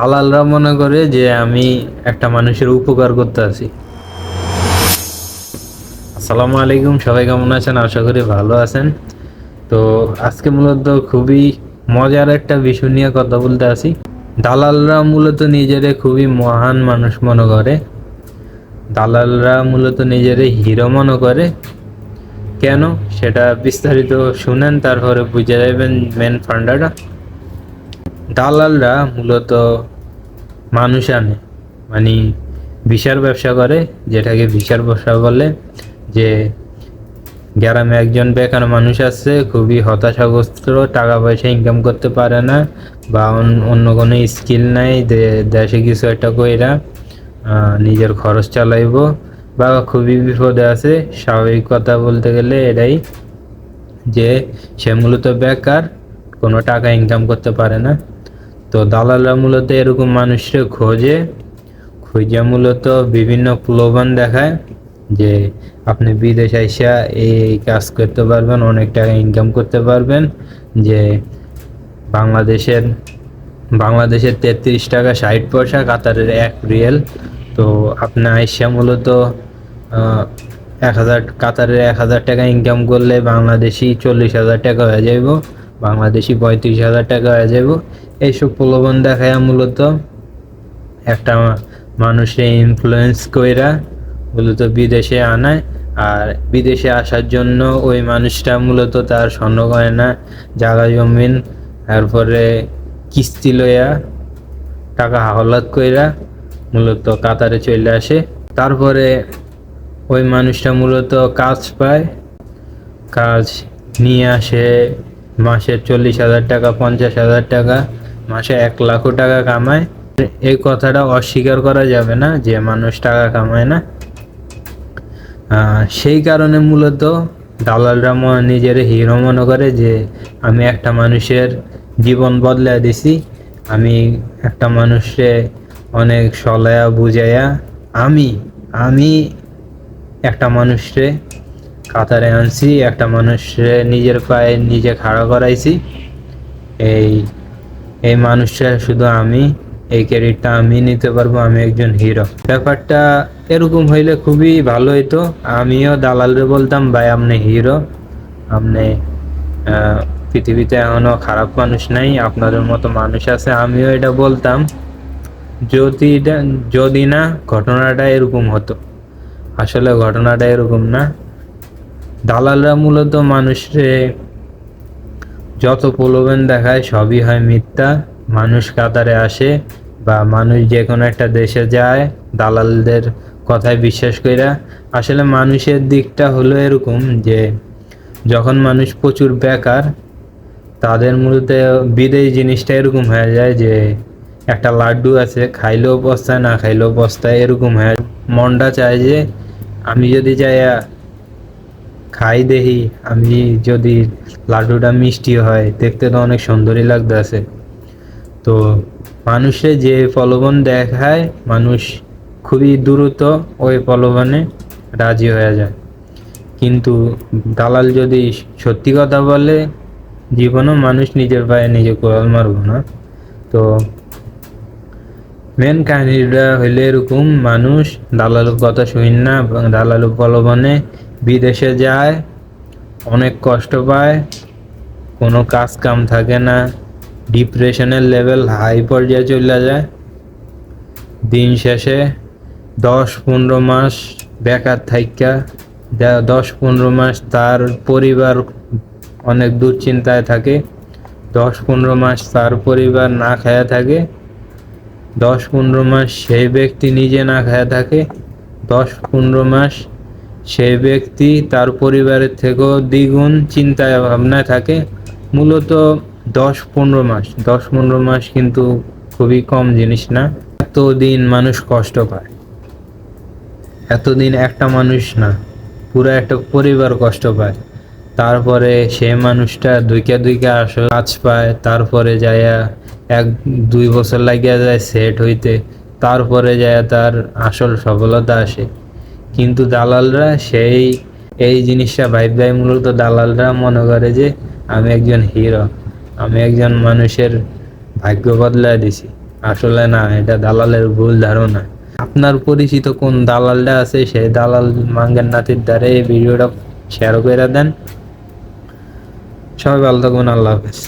দালালরা মনে করে যে আমি একটা মানুষের উপকার করতে আছি। আসসালামু আলাইকুম, সবাই কেমন আছেন? আশা করি ভালো আছেন। তো আজকে মূলত খুবই মজার একটা বিষয় নিয়ে কথা বলতে আসি দালালরা মূলত নিজেরে খুবই মহান মানুষ মনে করে। দালালরা মূলত নিজেরে হিরো মনে করে। কেন? সেটা বিস্তারিত শুনেন, তারপরে বুঝে যাবেন মেন ফান্ডাটা দালালরা মূলত মানুষ আনে। মানে ভিসার ব্যবসা করে, যেটাকে ভিসার ব্যবসা বলে, যে গ্রামে একজন বেকার মানুষ আছে, খুবই হতাশাগ্রস্ত টাকা পয়সা ইনকাম করতে পারে না, বা অন- অন্য কোনো স্কিল নাই দেশে কিছু একটা কইরা নিজের খরচ চালাইব, বা খুবই বিপদে আছে। স্বাভাবিক কথা বলতে গেলে এটাই যে সে মূলত বেকার, কোনো টাকা ইনকাম করতে পারে না। তো দালালরা মূলত এরকম মানুষকে খোঁজে, খুঁজে মূলত বিভিন্ন প্রলোভন দেখায় যে আপনি বিদেশ আইসা এই কাজ করতে পারবেন, অনেক টাকা ইনকাম করতে পারবেন, যে বাংলাদেশের বাংলাদেশের তেত্রিশ টাকা ষাট পয়সা, কাতারের এক রিয়েল। তো আপনি আইসা মূলত এক হাজার, কাতারের এক হাজার টাকা ইনকাম করলে বাংলাদেশি চল্লিশ হাজার টাকা হয়ে যাইব, বাংলাদেশি পঁয়ত্রিশ হাজার টাকা হয়ে যাইব। এইসব প্রলোভন দেখায় মূলত একটা মানুষে ইনফ্লুয়েন্স কইরা মূলত বিদেশে আনায় আর বিদেশে আসার জন্য ওই মানুষটা মূলত তার স্বর্ণ গয়না, জাগা জমিন, তারপরে কিস্তি লইয়া টাকা হাওলাত কইরা মূলত কাতারে চলে আসে। তারপরে ওই মানুষটা মূলত কাজ পায়। কাজ নিয়ে আসে মাসে চল্লিশ হাজার টাকা, পঞ্চাশ হাজার টাকা মাসে এক লাখও টাকা কামায়। এই কথাটা অস্বীকার করা যাবে না যে মানুষ টাকা কামায় না। সেই কারণে মূলত দালালরা নিজের হিরো মনে করে যে, আমি একটা মানুষের জীবন বদলে দিছি। আমি একটা মানুষে অনেক সলায়া বুঝাইয়া আমি আমি একটা মানুষরে কাতারে আনছি, একটা মানুষরে নিজের পায়ে নিজে খাড়া করাইছি। এই এই মানুষটা শুধু আমি, এই ক্যারিয়ারটা আমি নিতে পারব, আমি একজন হিরো ব্যাপারটা এরকম হইলে খুবই ভালো হইতো। আমিও দালালরে বলতাম, ভাই, আপনি হিরো আপনি পৃথিবীতে এখনও খারাপ মানুষ নাই, আপনাদের মতো মানুষ আছে। আমিও এটা বলতাম। যদি এটা, যদি না, ঘটনাটা এরকম হতো। আসলে ঘটনাটা এরকম না। দালালরা মূলত মানুষরে যত প্রলোভন দেখায়, সবই হয় মিথ্যা। মানুষ কাতারে আসে বা মানুষ যে কোনো একটা দেশে যায়, দালালদের কথায় বিশ্বাস কইরা। আসলে মানুষের দিকটা হলো এরকম যে, যখন মানুষ প্রচুর বেকার, তাদের মূলত বিদেশ জিনিসটা এরকম হয়ে যায় যে, একটা লাড্ডু আছে, খাইলেও বস্তায়, না খাইলেও বস্তায় এরকম হয়ে মনটা চায় যে, আমি যদি যাইয়া খাই দেখি আমি যদি লাড্ডুটা মিষ্টি হয়, দেখতে তো অনেক সুন্দরই লাগতেছে। তো মানুষে যে প্রলোভন দেখায়, মানুষ খুবই দ্রুত ওই প্রলোভনে রাজি হয়ে যায়। কিন্তু দালাল যদি সত্যি কথা বলে, জীবনও মানুষ নিজের পায়ে নিজে কোরাল মারব না। তো মেন কাহিনীটা হইলে এরকম, মানুষ দালালুর কথা শুন না, এবং দালালু প্রলোভনে বিদেশে যায়, অনেক কষ্ট পায়, কোনো কাজ কাম থাকে না, ডিপ্রেশনের লেভেল হাই পর্যায়ে চলে যায়। দিন শেষে দশ পনেরো মাস বেকার থাইকা দশ পনেরো মাস তার পরিবার অনেক দুশ্চিন্তায় থাকে, দশ পনেরো মাস তার পরিবার না খায়া থাকে, দশ পনেরো মাস সেই ব্যক্তি নিজে না খায়া থাকে, দশ পনেরো মাস সেই ব্যক্তি তার পরিবারের থেকেও দ্বিগুণ চিন্তায় ভাবনায় থাকে। মূলত দশ পনেরো মাস। দশ পনেরো মাস কিন্তু খুবই কম জিনিস না। এতদিন মানুষ কষ্ট পায়। এতদিন একটা মানুষ না, পুরো একটা পরিবার কষ্ট পায়। তারপরে সে মানুষটা দুইকা দুইকা আসলে কাজ পায়। তারপরে যায়া এক দুই বছর লাগিয়া যায় সেট হইতে। তারপরে যায় তার আসল সফলতা আসে। কিন্তু দালালরা সেই, এই জিনিসটা ভাইব ভাই মূলত দালালরা মনে করে যে আমি একজন হিরো আমি একজন মানুষের ভাগ্য বদলায় দিছি। আসলে না, এটা দালালের ভুল ধারণা। আপনার পরিচিত কোন দালালটা আছে, সেই দালাল মাঙ্গের নাতির দ্বারে এই ভিডিওটা শেয়ার করে দেন। সবাই ভালো থাকবেন আল্লাহ হাফেজ।